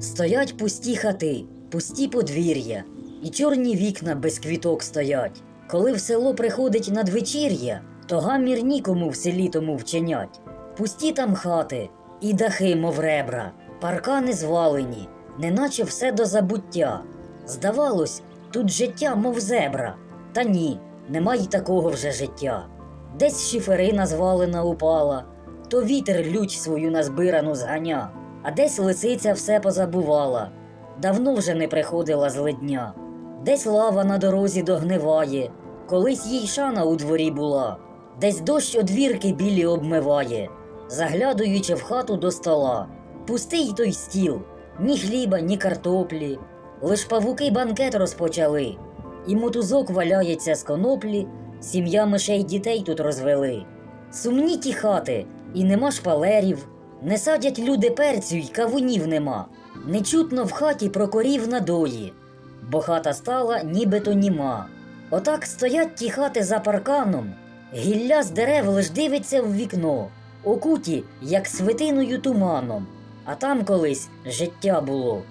Стоять пусті хати, пусті подвір'я, і чорні вікна без квіток стоять. Коли в село приходить надвечір'я, то гамір нікому в селі тому вчинять. Пусті там хати, і дахи, мов ребра, паркани звалені, неначе все до забуття. Здавалось, тут життя, мов зебра, та ні, нема й такого вже життя. Десь шиферина звалена упала, то вітер лють свою назбирану зганя, а десь лисиця все позабувала, давно вже не приходила з ледня. Десь лава на дорозі догниває, колись їй шана у дворі була, десь дощ одвірки білі обмиває, заглядаючи в хату до стола. Пустий той стіл, ні хліба, ні картоплі, лиш павуки банкет розпочали, і мотузок валяється з коноплі, сім'я мишей дітей тут розвели. Сумні ті хати, і нема шпалерів, не садять люди перцю й кавунів нема. Не чутно в хаті про корів надої, бо хата стала нібито німа. Отак стоять ті хати за парканом, гілля з дерев лиш дивиться в вікно, окуті, як свитиною туманом. А там колись життя було,